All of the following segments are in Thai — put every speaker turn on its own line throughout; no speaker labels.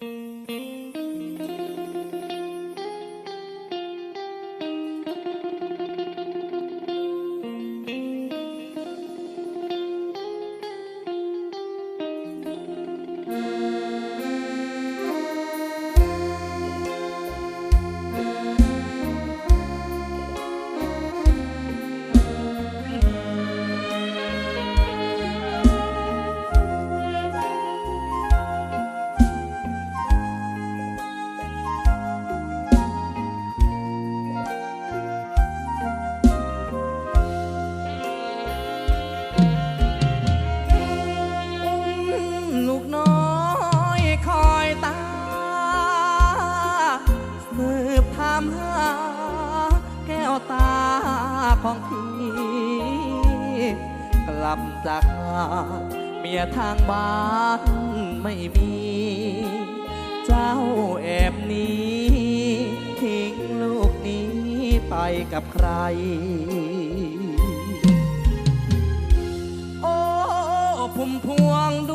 ลู ของพี่กลับจากหาเมียทางบ้านไม่มี เจ้าแอบหนี้ ทิ้งลูกนี้ไปกับใคร โอ้พุ่มพวงด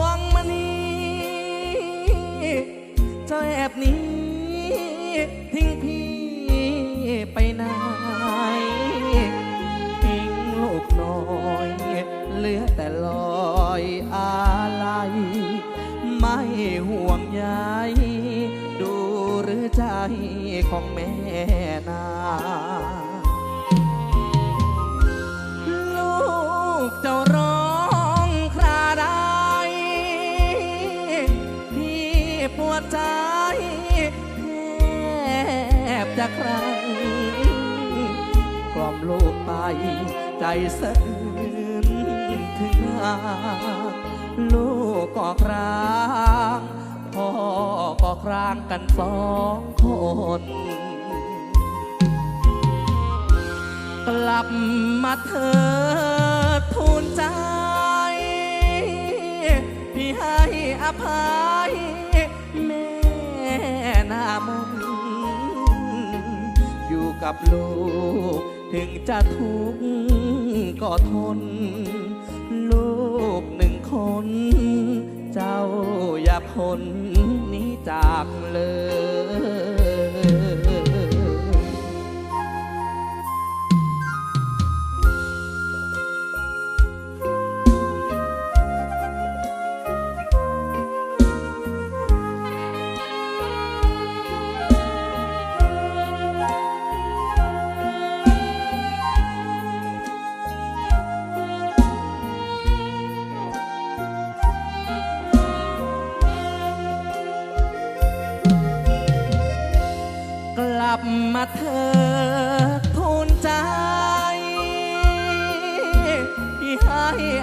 วงมณีเจ้าแอบหนี้ ของแม่นาลูกเจ้าร้องคราใดพี่ปวดใจแทบจะครังกล่อมลูกไปใจสะอื้นถึงาลูกก็ครางพ่อ ก็ครางกันสองคน กลับมาเธอทูลใจ พี่ให้อภัยแม่หน้ามนอยู่กับลูกถึงจะทุกข์ก็ทน ลูกหนึ่งคน เจ้าอย่าพ้นหน จากเลย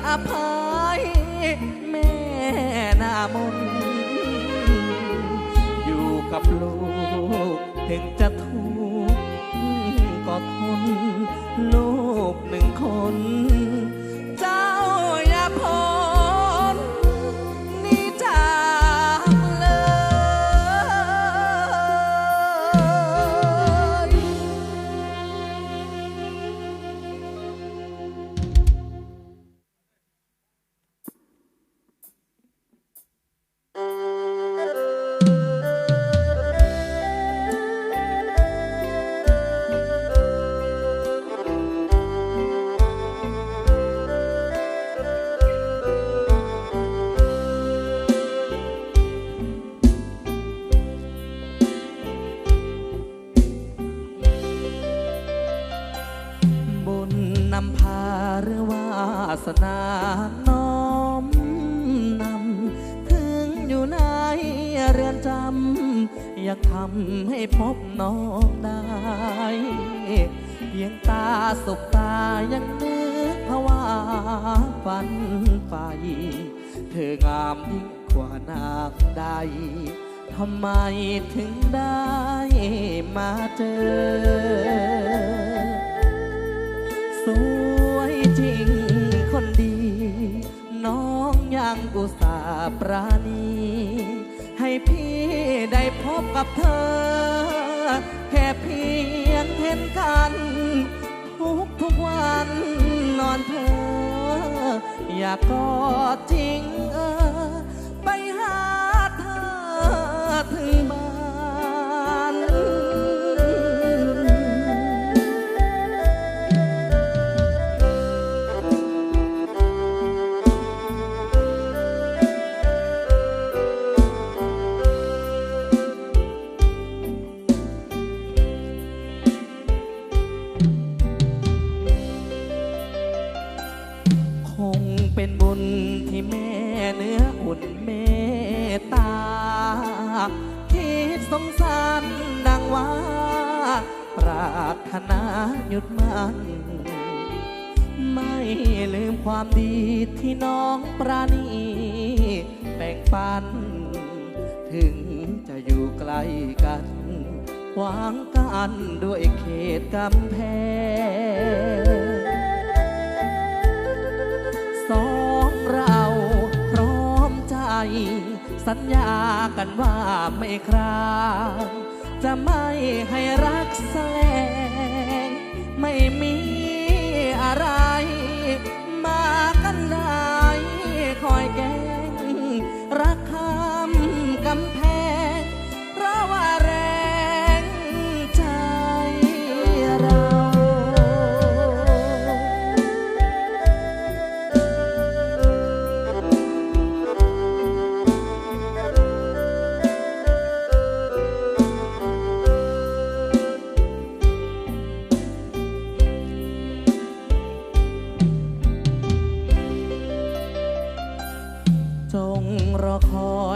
อภัยแม่หน้ามนต์อยู่กับลูกถึงจะทุกข์ก็ทนลูกหนึ่งคน พียงตาสบตายังนึกภาวะฝันไปเธองามยิ่งกว่านางใดทำไมถึงได้มาเจอ สวยจริงคนดี น้องยังอุตส่าห์ปราณี ให้พี่ได้พบกับเธอ แค่พียงเห็นกัน ทุกทุกวันนอนเธอ อยากกอดจริงเออ ไปหาเธอถึงบ้าน สารดังว่า ปรารถนาหยุดมันไม่ลืมความดีที่น้องปราณีแบ่งปัน ถึงจะอยู่ไกลกันหวางกันด้วยเขตกำแพงสองเราพร้อมใจ สัญญากันว่าไม่คราง จะไม่ให้รักแสลง ไม่มีอะไร มากันได้คอยแกล้งรักข้ามกำแพง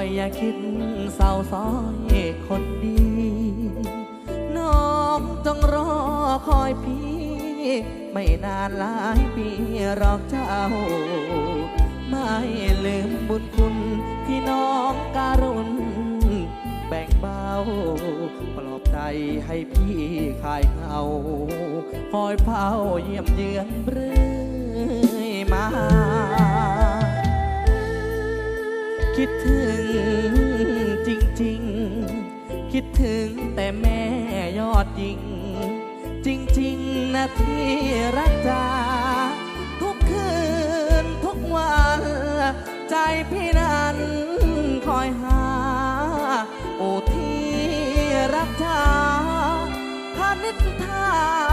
อยอย่าคิดเศร้าซ้อยคนดี น้องจงรอคอยพี่ ไม่นานหลายปีหรอกเจ้า ไม่ลืมบุญคุณที่น้องการุณแบ่งเบาปลอบใจให้พี่คลายเหงาคอยเฝ้าเยี่ยมเยือนเรื่อยมา คิดถึงจริงๆ คิดถึงแต่แม่ยอดยิง จริงๆนะที่รักจาทุกคืนทุกวัน ใจพี่นั้นคอยหา โอ้ที่รักจาคณิทา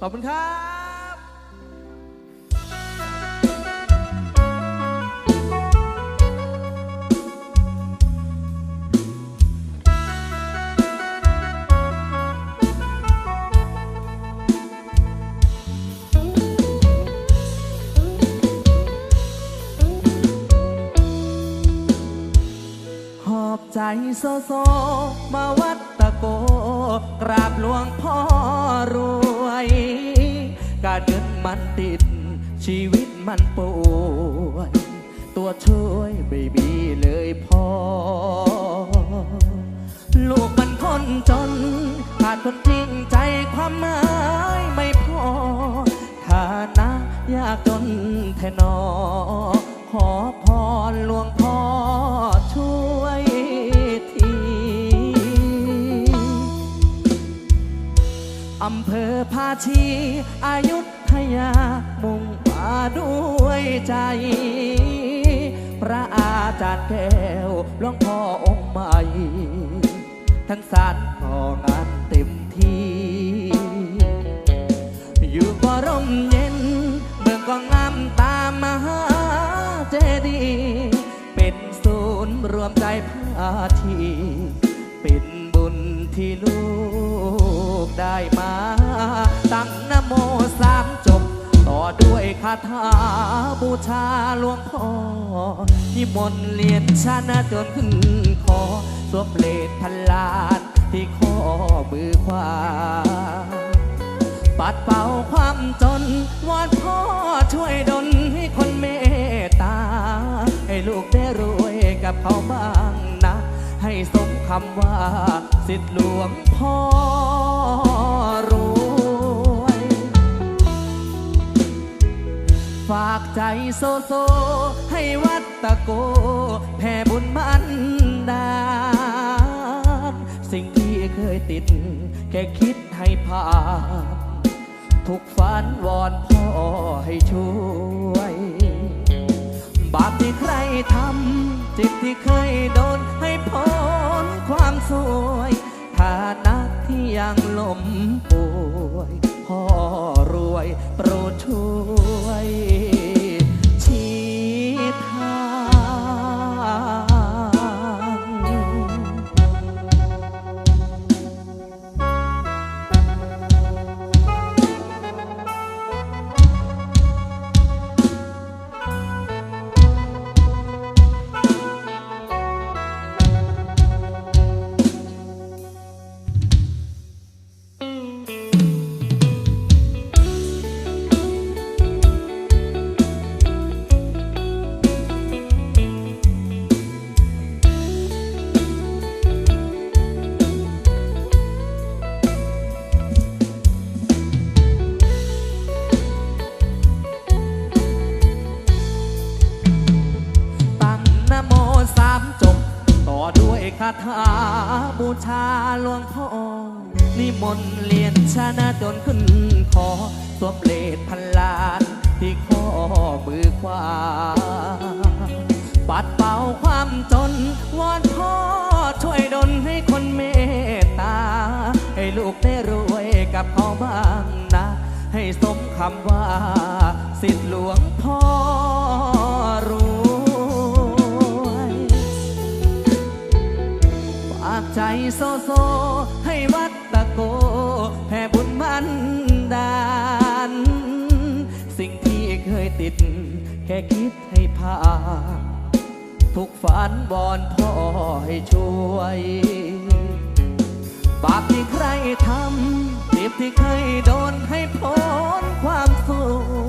ขอบคุณครับอบใจโซโซ มาวัดตะโก กราบหลวงพ่อรวย การเงินมันติด ชีวิตมันป่วยตัวช่วยไม่มีเลยพอ ลูกมันคนจนขาดคนจริงใจความหมายไม่พอฐานะยากจนแทนอขอพรหลวง อำเภอภาชีอายุทยามุ่งมาด้วยใจ พระอาจารย์แก้วหลวงพ่อองค์ใหม่ ทั้งสารของานเต็มที่ อยู่ก็ร่มเย็น เมืองก็งามตามมหาเจดีย์เป็นศูนย์รวมใจพาทีเป็นบุญที่ลูกได้ ตั้งนโมสามจบ ต่อด้วยคาถาบูชาหลวงพ่อที่มนต์เลียนชนะจนขึ้นคอสวมเลดพันลานที่ข้อมือขวา ปัดเป่าความจนวอนพ่อช่วยดลให้คนเมตตา ให้ลูกได้รวยกับเขาบ้างนะ ให้สมคำว่าสิทธิหลวงพ่อ โซโซ ให้วัดตะโก แผ่บุญมันดาลสิ่งที่เคยติด แค่คิดให้ผ่านทุกฝันวอนพ่อให้ช่วย บาปที่ใครทำจิตที่เคยโดนให้พ้นความสวยฐานะที่ยังล้มป่ว ชาหลวงพ่อนิมนต์เรียนชนะจนขึ้นคอสวมเลดพันล้านที่ข้อมือขวา ปัดเป่าความจน วอนพ่อช่วยดลให้คนเมตตา ให้ลูกได้รวยกับเขาบ้างนะ ให้สมคำว่า สิทธิหลวงพ่อร ใจโซโซ ให้วัดตะโกแผ่บุญมันดาลสิ่งที่เคยติด แค่คิดให้ผ่านทุกฝันบอนพ่อให้ช่วย บาปที่ใครทำเจ็บที่เคยโดนให้พ้นความสุข